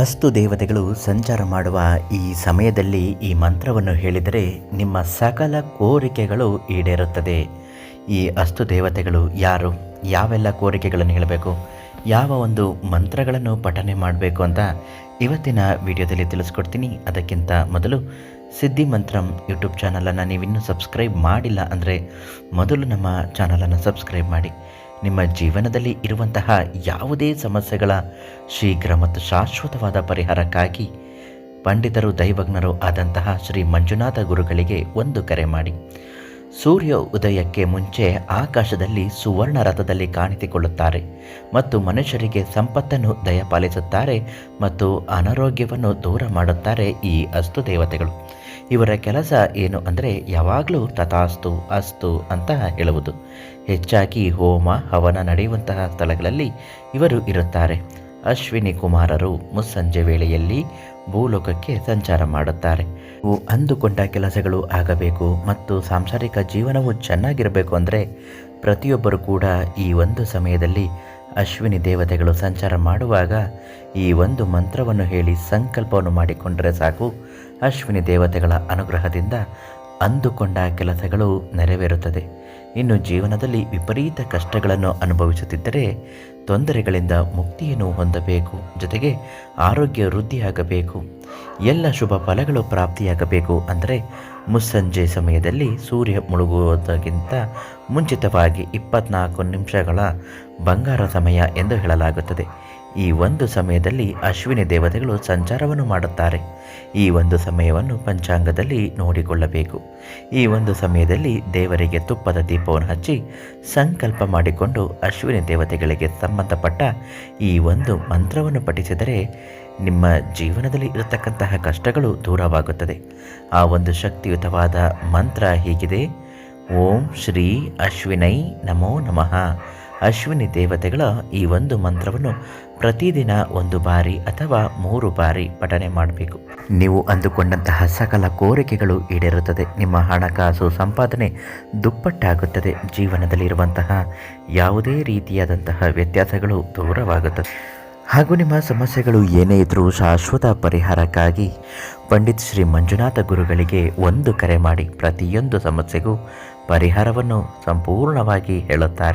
ಅಸ್ತು ದೇವತೆಗಳು ಸಂಚಾರ ಮಾಡುವ ಈ ಸಮಯದಲ್ಲಿ ಈ ಮಂತ್ರವನ್ನು ಹೇಳಿದರೆ ನಿಮ್ಮ ಸಕಲ ಕೋರಿಕೆಗಳು ಈಡೇರುತ್ತದೆ. ಈ ಅಸ್ತು ದೇವತೆಗಳು ಯಾರು? ಯಾವೆಲ್ಲ ಕೋರಿಕೆಗಳನ್ನು ಹೇಳಬೇಕು? ಯಾವ ಒಂದು ಮಂತ್ರಗಳನ್ನು ಪಠನೆ ಮಾಡಬೇಕು ಅಂತ ಇವತ್ತಿನ ವಿಡಿಯೋದಲ್ಲಿ ತಿಳಿಸ್ಕೊಡ್ತೀನಿ. ಅದಕ್ಕಿಂತ ಮೊದಲು ಸಿದ್ಧಿ ಮಂತ್ರಂ ಯೂಟ್ಯೂಬ್ ಚಾನಲನ್ನು ನೀವಿನ್ನೂ ಸಬ್ಸ್ಕ್ರೈಬ್ ಮಾಡಿಲ್ಲ ಅಂದರೆ ಮೊದಲು ನಮ್ಮ ಚಾನಲನ್ನು ಸಬ್ಸ್ಕ್ರೈಬ್ ಮಾಡಿ. ನಿಮ್ಮ ಜೀವನದಲ್ಲಿ ಇರುವಂತಹ ಯಾವುದೇ ಸಮಸ್ಯೆಗಳ ಶೀಘ್ರ ಮತ್ತು ಶಾಶ್ವತವಾದ ಪರಿಹಾರಕ್ಕಾಗಿ ಪಂಡಿತರು, ದೈವಜ್ಞರು ಆದಂತಹ ಶ್ರೀ ಮಂಜುನಾಥ ಗುರುಗಳಿಗೆ ಒಂದು ಕರೆ ಮಾಡಿ. ಸೂರ್ಯ ಉದಯಕ್ಕೆ ಮುಂಚೆ ಆಕಾಶದಲ್ಲಿ ಸುವರ್ಣ ರಥದಲ್ಲಿ ಕಾಣಿಸಿಕೊಳ್ಳುತ್ತಾರೆ ಮತ್ತು ಮನುಷ್ಯರಿಗೆ ಸಂಪತ್ತನ್ನು ದಯಪಾಲಿಸುತ್ತಾರೆ ಮತ್ತು ಅನಾರೋಗ್ಯವನ್ನು ದೂರ ಮಾಡುತ್ತಾರೆ ಈ ಅಸ್ತು ದೇವತೆಗಳು. ಇವರ ಕೆಲಸ ಏನು ಅಂದರೆ ಯಾವಾಗಲೂ ತಥಾಸ್ತು, ಅಸ್ತು ಅಂತ ಹೇಳುವುದು. ಹೆಚ್ಚಾಗಿ ಹೋಮ, ಹವನ ನಡೆಯುವಂತಹ ಸ್ಥಳಗಳಲ್ಲಿ ಇವರು ಇರುತ್ತಾರೆ. ಅಶ್ವಿನಿ ಕುಮಾರರು ಮುಸ್ಸಂಜೆ ವೇಳೆಯಲ್ಲಿ ಭೂಲೋಕಕ್ಕೆ ಸಂಚಾರ ಮಾಡುತ್ತಾರೆ. ಇವು ಅಂದುಕೊಂಡ ಕೆಲಸಗಳು ಆಗಬೇಕು ಮತ್ತು ಸಾಂಸಾರಿಕ ಜೀವನವು ಚೆನ್ನಾಗಿರಬೇಕು ಅಂದರೆ ಪ್ರತಿಯೊಬ್ಬರು ಕೂಡ ಈ ಒಂದು ಸಮಯದಲ್ಲಿ ಅಶ್ವಿನಿ ದೇವತೆಗಳು ಸಂಚಾರ ಮಾಡುವಾಗ ಈ ಒಂದು ಮಂತ್ರವನ್ನು ಹೇಳಿ ಸಂಕಲ್ಪವನ್ನು ಮಾಡಿಕೊಂಡರೆ ಸಾಕು. ಅಶ್ವಿನಿ ದೇವತೆಗಳ ಅನುಗ್ರಹದಿಂದ ಅಂದುಕೊಂಡ ಕೆಲಸಗಳು ನೆರವೇರುತ್ತದೆ. ಇನ್ನು ಜೀವನದಲ್ಲಿ ವಿಪರೀತ ಕಷ್ಟಗಳನ್ನು ಅನುಭವಿಸುತ್ತಿದ್ದರೆ ತೊಂದರೆಗಳಿಂದ ಮುಕ್ತಿಯನ್ನು ಹೊಂದಬೇಕು, ಜೊತೆಗೆ ಆರೋಗ್ಯ ವೃದ್ಧಿಯಾಗಬೇಕು, ಎಲ್ಲ ಶುಭ ಫಲಗಳು ಪ್ರಾಪ್ತಿಯಾಗಬೇಕು ಅಂದರೆ ಮುಸ್ಸಂಜೆ ಸಮಯದಲ್ಲಿ ಸೂರ್ಯ ಮುಳುಗುವುದಕ್ಕಿಂತ ಮುಂಚಿತವಾಗಿ ಇಪ್ಪತ್ನಾಲ್ಕು ನಿಮಿಷಗಳ ಬಂಗಾರ ಸಮಯ ಎಂದು ಹೇಳಲಾಗುತ್ತದೆ. ಈ ಒಂದು ಸಮಯದಲ್ಲಿ ಅಶ್ವಿನಿ ದೇವತೆಗಳು ಸಂಚಾರವನ್ನು ಮಾಡುತ್ತಾರೆ. ಈ ಒಂದು ಸಮಯವನ್ನು ಪಂಚಾಂಗದಲ್ಲಿ ನೋಡಿಕೊಳ್ಳಬೇಕು. ಈ ಒಂದು ಸಮಯದಲ್ಲಿ ದೇವರಿಗೆ ತುಪ್ಪದ ದೀಪವನ್ನು ಹಚ್ಚಿ ಸಂಕಲ್ಪ ಮಾಡಿಕೊಂಡು ಅಶ್ವಿನಿ ದೇವತೆಗಳಿಗೆ ಸಂಬಂಧಪಟ್ಟ ಈ ಒಂದು ಮಂತ್ರವನ್ನು ಪಠಿಸಿದರೆ ನಿಮ್ಮ ಜೀವನದಲ್ಲಿ ಇರತಕ್ಕಂತಹ ಕಷ್ಟಗಳು ದೂರವಾಗುತ್ತದೆ. ಆ ಒಂದು ಶಕ್ತಿಯುತವಾದ ಮಂತ್ರ ಹೀಗಿದೆ. ಓಂ ಶ್ರೀ ಅಶ್ವಿನೈ ನಮೋ ನಮಃ. ಅಶ್ವಿನಿ ದೇವತೆಗಳ ಈ ಒಂದು ಮಂತ್ರವನ್ನು ಪ್ರತಿದಿನ ಒಂದು ಬಾರಿ ಅಥವಾ ಮೂರು ಬಾರಿ ಪಠನೆ ಮಾಡಬೇಕು. ನೀವು ಅಂದುಕೊಂಡಂತಹ ಸಕಲ ಕೋರಿಕೆಗಳು ಈಡೇರುತ್ತದೆ. ನಿಮ್ಮ ಹಣಕಾಸು ಸಂಪಾದನೆ ದುಪ್ಪಟ್ಟಾಗುತ್ತದೆ. ಜೀವನದಲ್ಲಿರುವಂತಹ ಯಾವುದೇ ರೀತಿಯಾದಂತಹ ವ್ಯತ್ಯಾಸಗಳು ದೂರವಾಗುತ್ತದೆ ಹಾಗೂ ನಿಮ್ಮ ಸಮಸ್ಯೆಗಳು ಏನೇ ಇದ್ದರೂ ಶಾಶ್ವತ ಪರಿಹಾರಕ್ಕಾಗಿ ಪಂಡಿತ್ ಶ್ರೀ ಮಂಜುನಾಥ ಗುರುಗಳಿಗೆ ಒಂದು ಕರೆ ಮಾಡಿ ಪ್ರತಿಯೊಂದು ಸಮಸ್ಯೆಗೂ ಪರಿಹಾರವನ್ನು ಸಂಪೂರ್ಣವಾಗಿ ಹೇಳುತ್ತಾರೆ.